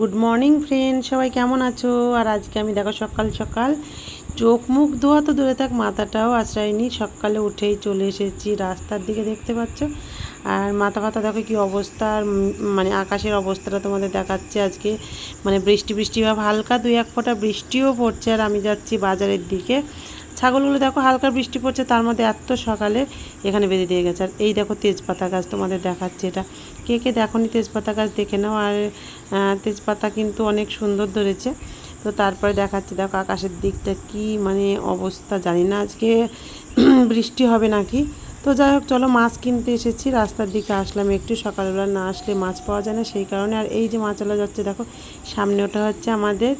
Good morning friend সবাই কেমন আছো? আর আজকে আমি দেখো সকাল সকাল চোখ মুখ ধোয়া তো দূরে থাক, মাথাটাও আশ্রয় নিই। সকালে উঠেই চলে এসেছি রাস্তার দিকে, দেখতে পাচ্ছ? আর মাথা ফাতা দেখো কি অবস্থা মানে আকাশের অবস্থাটা তোমাদের দেখাচ্ছে আজকে। মানে বৃষ্টি বৃষ্টি ভাব হালকা দুই এক ফোঁটা বৃষ্টিও পড়ছে। আর আমি যাচ্ছি বাজারের দিকে। ছাগলগুলো দেখো হালকা বৃষ্টি পড়ছে, তার মধ্যে এত সকালে এখানে বেঁধে দিয়ে গেছে। আর এই দেখো তেজপাতা গাছ তোমাদের দেখাচ্ছে এটা। কে কে দেখোনি তেজপাতা গাছ দেখে নাও। আর তেজপাতা কিন্তু অনেক সুন্দর ধরেছে। তো তারপরে দেখাচ্ছে, দেখো আকাশের দিকটা কি মানে অবস্থা জানি না। আজকে বৃষ্টি হবে নাকি? তো যাই হোক, চলো মাছ কিনতে এসেছি, রাস্তার দিকে আসলাম, একটু সকালবেলা না আসলে মাছ পাওয়া যায় না, সেই কারণে। আর এই যে মাছওয়ালা যাচ্ছে, দেখো, সামনে ওটা হচ্ছে আমাদের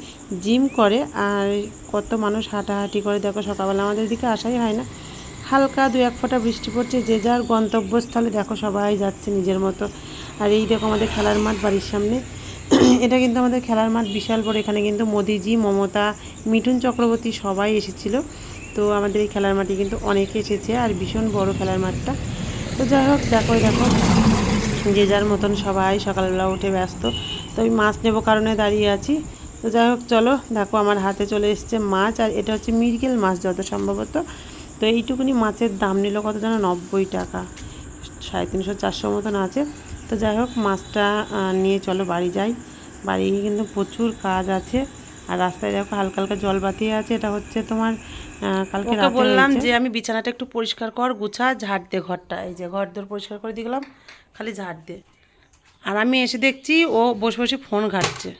জিম করে, আর কত মানুষ হাঁটাহাঁটি করে, দেখো, সকালবেলা আমাদের দিকে আসাই হয় না। হালকা দু এক ফোঁটা বৃষ্টি পড়ছে, যে যার গন্তব্যস্থলে দেখো, সবাই যাচ্ছে নিজের মতো। আর এই দেখো, আমাদের খেলার মাঠ বাড়ির সামনে। এটা কিন্তু আমাদের খেলার মাঠ, বিশাল বড়, এখানে কিন্তু মোদিজি, মমতা, মিঠুন চক্রবর্তী সবাই এসেছিল। তো আমাদের এই খেলার মাঠে কিন্তু অনেকে এসেছে আর ভীষণ বড় খেলার মাঠটা। তো যাই হোক, দেখো দেখো, যে যার মতন সবাই সকালবেলা উঠে ব্যস্ত। তো আমি মাছ নেব কারণে দাঁড়িয়ে আছি। তো যাই হোক, চলো, দেখো, আমার হাতে চলে এসছে মাছ আর এটা হচ্ছে মিরগেল মাছ যত সম্ভবত। তো এইটুকুনি মাছের দাম নিল কত যেন নব্বই টাকা। সাড়ে তিনশো, চারশো মতন আছে। তো যাই হোক, মাছটা নিয়ে চলো বাড়ি যাই। বাড়ি গিয়ে কিন্তু প্রচুর কাজ আছে। আর রাস্তায় দেখো হালকা হালকা জল বাতিয়ে আছে এটা হচ্ছে তোমার কালকে রাতে বললাম যে আমি বিছানাটা একটু পরিষ্কার কর গুছা ঝাড় দে ঘরটা। এই যে ঘর দোর পরিষ্কার করে দিলাম খালি ঝাড় দে। আর আমি এসে দেখছি ও বসে বসে ফোন ঘাটছে।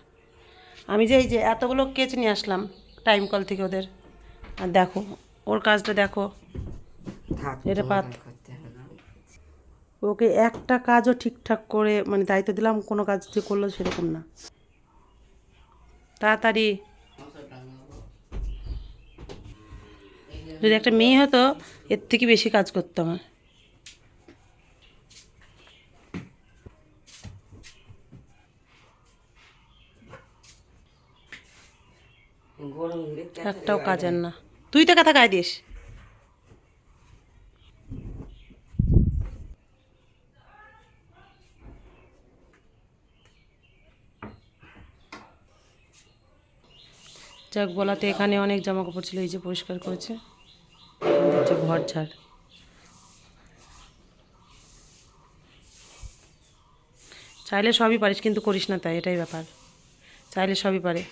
আমি যে এই যে এতগুলো কেচ নিয়ে আসলাম টাইম কল থেকে ওদের। আর দেখো ওর কাজটা দেখো। এটা পাত ওকে একটা কাজও ঠিকঠাক করে মানে দায়িত্ব দিলাম কোনো কাজ যে করল সেরকম না। তাড়াতাড়ি। যদি একটা মেয়ে হতো এর থেকে বেশি কাজ করতো আমার। একটাও কাজের না। তুই তো কথা গায়ে দিস। যাক বলাতে এখানে অনেক জামা কাপড় ছিল এই যে পরিষ্কার করেছে। হচ্ছে ঘর ঝাড়। চাইলে সবই পারিস কিন্তু করিস না তাই এটাই ব্যাপার। চাইলে সবই পারে।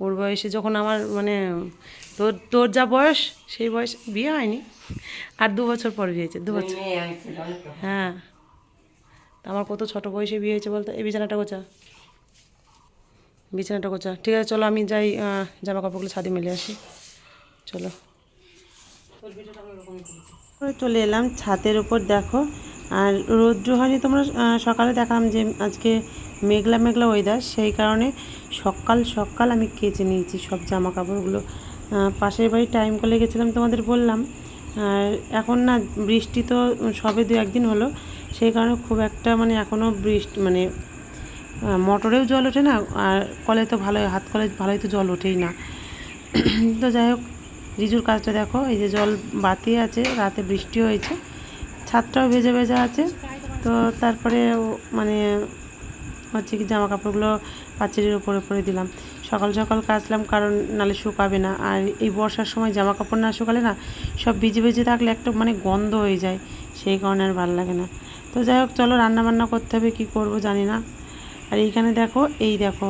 ওর বয়সে যখন আমার মানে তোর তোর যা বয়স সেই বয়স বিয়ে হয়নি। আর দু বছর পর বিয়ে হয়েছে দু বছর। হ্যাঁ। তা আমার কত ছোট বয়সে বিয়ে হয়েছে বলতো? এই বিছানাটা গোছা। বিছানাটা গোছা। ঠিক আছে, চলো আমি যাই জামা কাপড়গুলো ছাদে মেলে আসি। চলো। চলে এলাম ছাদের উপর, দেখো। আর রৌদ্র হয়নি তোমরা সকালে দেখালাম যে আজকে মেঘলা মেঘলা ওয়েদার সেই কারণে সকাল সকাল আমি কেচে নিয়েছি সব জামা কাপড়গুলো পাশের বাড়ি টাইম কলে গেছিলাম তোমাদের বললাম। আর এখন না বৃষ্টি তো সবে দু একদিন হলো, সেই কারণে খুব একটা মানে এখনও বৃষ্টি মানে মোটরেও জল ওঠে না, আর কলে তো ভালোই, হাত কলে ভালোই তো জল ওঠেই না। তো যাই হোক, রিজুর কাজটা দেখো, এই যে জল বাতিয়ে আছে, রাতে বৃষ্টি হয়েছে, ছাদটাও ভেজে ভেজা আছে, তো তারপরে মানে হচ্ছে কি জামা কাপড়গুলো পাঁচিরের উপরে উপরে দিলাম। সকাল সকাল কাচলাম, কারণ নালে শুকাবে না, আর এই বর্ষার সময় জামা কাপড় না শুকালে না, সব ভিজে ভিজে থাকলে একটা মানে গন্ধ হয়ে যায়, সেই কারণে আর ভালো লাগে না। তো যাই হোক, চলো রান্না বান্না করতে হবে, কী করব জানি না। আর এইখানে দেখো, এই দেখো,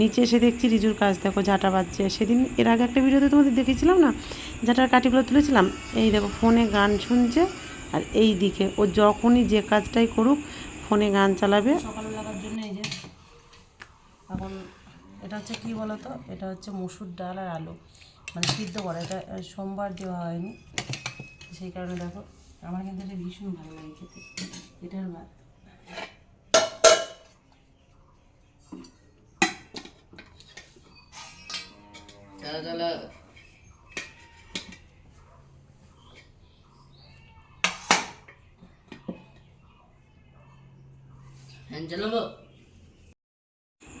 নিচে এসে দেখছি রিজুর কাজ, দেখো, ঝাঁটা বাজছে। সেদিন এর আগে একটা ভিডিওতে তোমাদের দেখেছিলাম না? ঝাঁটার কাঠিগুলো তুলেছিলাম? এই দেখো, ফোনে গান শুনছে আর এই দিকে, ও যখনই যে কাজটাই করুক, ফোনে গান চালাবে। সকাল লাগার জন্য এই যে, এখন এটা হচ্ছে কি বলতো? এটা হচ্ছে মসুর ডাল আর আলু। মানে সিদ্ধ করা, এটা সোমবার দেওয়া হয়নি। সেই কারণে দেখো, আমার কিন্তু এটা ভীষণ ভালো লাগে খেতে। এটার ভাত। হ্যাঁ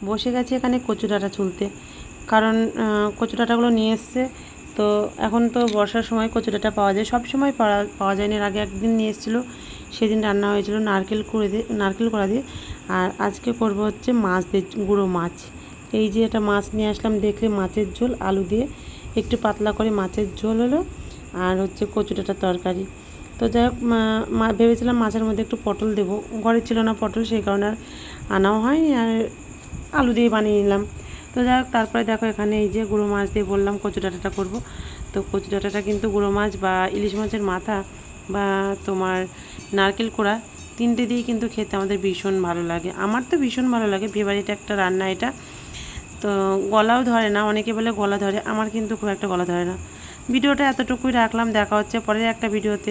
বসে গেছে এখানে কচু চুলতে। কারণ আহ, কচু ডাঁটাগুলো নিয়ে এসছে। তো এখন তো বর্ষার সময় কচু পাওয়া যায়। সব সময় পাওয়া পাওয়া যায়নি এর আগে একদিন নিয়ে এসেছিল। সেদিন রান্না হয়েছিল নারকেল করে দিয়ে নারকেল করা দিয়ে। আর আজকে করব হচ্ছে মাছ দিয়ে গুঁড়ো মাছ। এই যে এটা মাছ নিয়ে আসলাম, দেখলে মাছের ঝোল, আলু দিয়ে একটু পাতলা করে মাছের ঝোল হলো। আর হচ্ছে কচুটাটা তরকারি। তো যাই হোক ভেবেছিলাম মাছের মধ্যে একটু পটল দেবো। ঘরে ছিল না পটল, সেই কারণে আর আনাও হয়নি, আর আলু দিয়ে বানিয়ে নিলাম। তো যাই হোক, তারপরে দেখো এখানে এই যে গুঁড়ো মাছ দিয়ে বললাম কচু ডাঁটাটা করব। তো কচু ডাঁটাটা কিন্তু গুঁড়ো মাছ বা ইলিশ মাছের মাথা বা তোমার নারকেল কোড়া, তিনটে দিয়ে কিন্তু খেতে আমাদের ভীষণ ভালো লাগে। আমার তো ভীষণ ভালো লাগে বিয়েবাড়িটা একটা রান্না এটা। তো গলাও ধরে না, অনেকে বলে গলা ধরে, আমার কিন্তু খুব একটা গলা ধরে না। ভিডিওটা এতটুকুই রাখলাম, দেখা হচ্ছে পরের একটা ভিডিওতে।